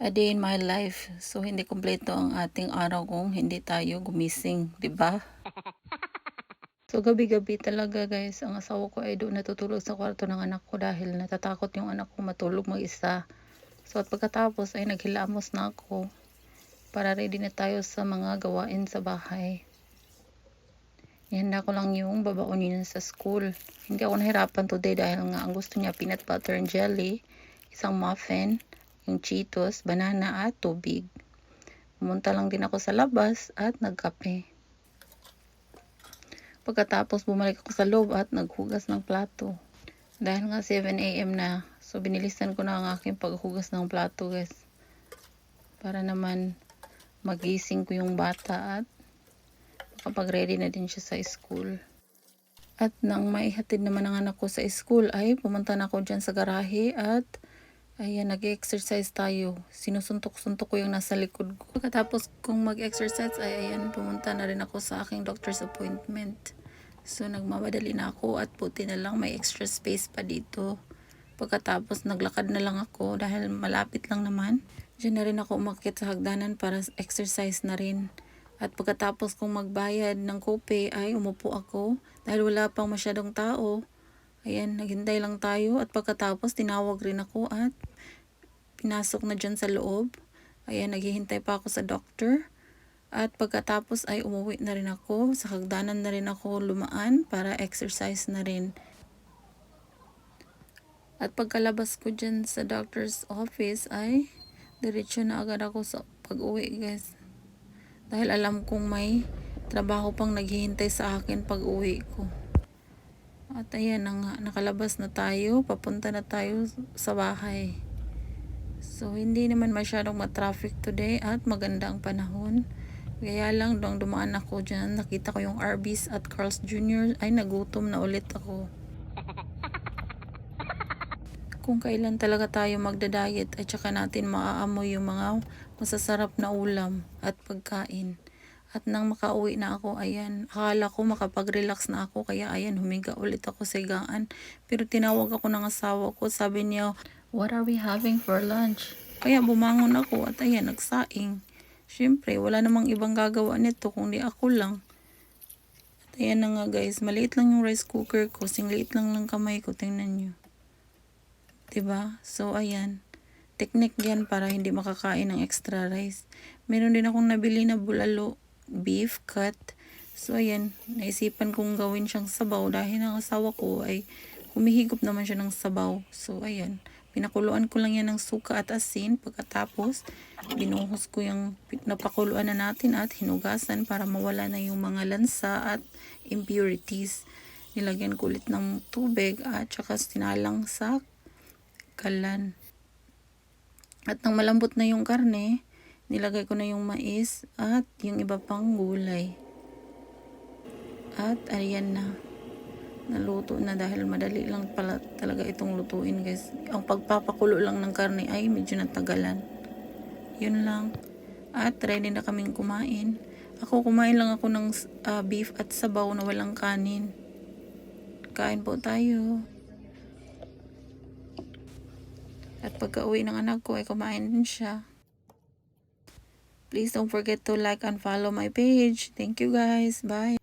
a day in my life. So, hindi kompleto ang ating araw kung hindi tayo gumising, di ba? So, gabi-gabi talaga guys, ang asawa ko ay doon natutulog sa kwarto ng anak ko dahil natatakot yung anak ko matulog mag-isa. So, at pagkatapos ay naghilamos na ako para ready na tayo sa mga gawain sa bahay. Ihanda ko lang yung babaunin sa school. Hindi ako nahirapan today dahil nga ang gusto niya peanut butter and jelly, isang muffin, yung Cheetos, banana at tubig. Pumunta lang din ako sa labas at nagkape. Pagkatapos bumalik ako sa loob at naghugas ng plato. Dahil nga 7 a.m. na, so binilisan ko na ang aking paghugas ng plato guys. Para naman magising ko yung bata at kapag ready na din siya sa school. At nang maihatid naman ang anak ko sa school ay pumunta na ako dyan sa garahe at ayan nag-exercise tayo. Sinusuntok-suntok ko yung nasa likod ko. Pagkatapos kung mag-exercise ay ayan pumunta na rin ako sa aking doctor's appointment. So nagmamadali na ako at puti na lang may extra space pa dito. Pagkatapos naglakad na lang ako dahil malapit lang naman. Diyan na rin ako umakyat sa hagdanan para exercise na rin. At pagkatapos kong magbayad ng kope ay umupo ako dahil wala pang masyadong tao. Ayan, naghintay lang tayo at pagkatapos tinawag rin ako at pinasok na dyan sa loob. Ayan, naghihintay pa ako sa doctor. At pagkatapos ay umuwi na rin ako. Sa hagdanan na rin ako lumaan para exercise na rin. At pagkalabas ko dyan sa doctor's office ay diretso na agad ako sa pag-uwi guys. Dahil alam kong may trabaho pang naghihintay sa akin pag uwi ko. At ayan na nga, nakalabas na tayo, papunta na tayo sa bahay. So, hindi naman masyadong matraffic today at maganda ang panahon. Kaya lang, doong dumaan ako dyan, nakita ko yung Arby's at Carl's Jr. ay nagutom na ulit ako. Kung kailan talaga tayo magda-diet at saka natin maaamoy yung mga masasarap na ulam at pagkain. At nang makauwi na ako, ayan, akala ko makapag-relax na ako, kaya ayan, humiga ulit ako sa higaan. Pero tinawag ako ng asawa ko, sabi niya, what are we having for lunch? Kaya bumangon ako at ayan, nagsaing. Siyempre, wala namang ibang gagawa nito kundi ako lang. At ayan na nga guys, maliit lang yung rice cooker ko, singliit lang ng kamay ko, tingnan nyo. ba? So, ayan. Technique yan para hindi makakain ng extra rice. Meron din akong nabili na bulalo beef cut. So, ayan. Naisipan kong gawin siyang sabaw dahil ang asawa ko ay humihigop naman siya ng sabaw. So, ayan. Pinakuluan ko lang yan ng suka at asin. Pagkatapos, binuhos ko yung napakuluan na natin at hinugasan para mawala na yung mga lansa at impurities. Nilagyan ko ulit ng tubig at saka sinalang sa kalan. At nang malambot na yung karne, nilagay ko na yung mais at yung iba pang gulay. At ayan na. Naluto na dahil madali lang pala talaga itong lutuin guys. Ang pagpapakulo lang ng karne ay medyo natagalan. Yun lang. At ready na kaming kumain. Ako kumain lang ako ng uh, beef at sabaw na walang kanin. Kain po tayo. At pagka uwi ng anak ko ay kumain din siya. Please don't forget to like and follow my page. Thank you guys. Bye.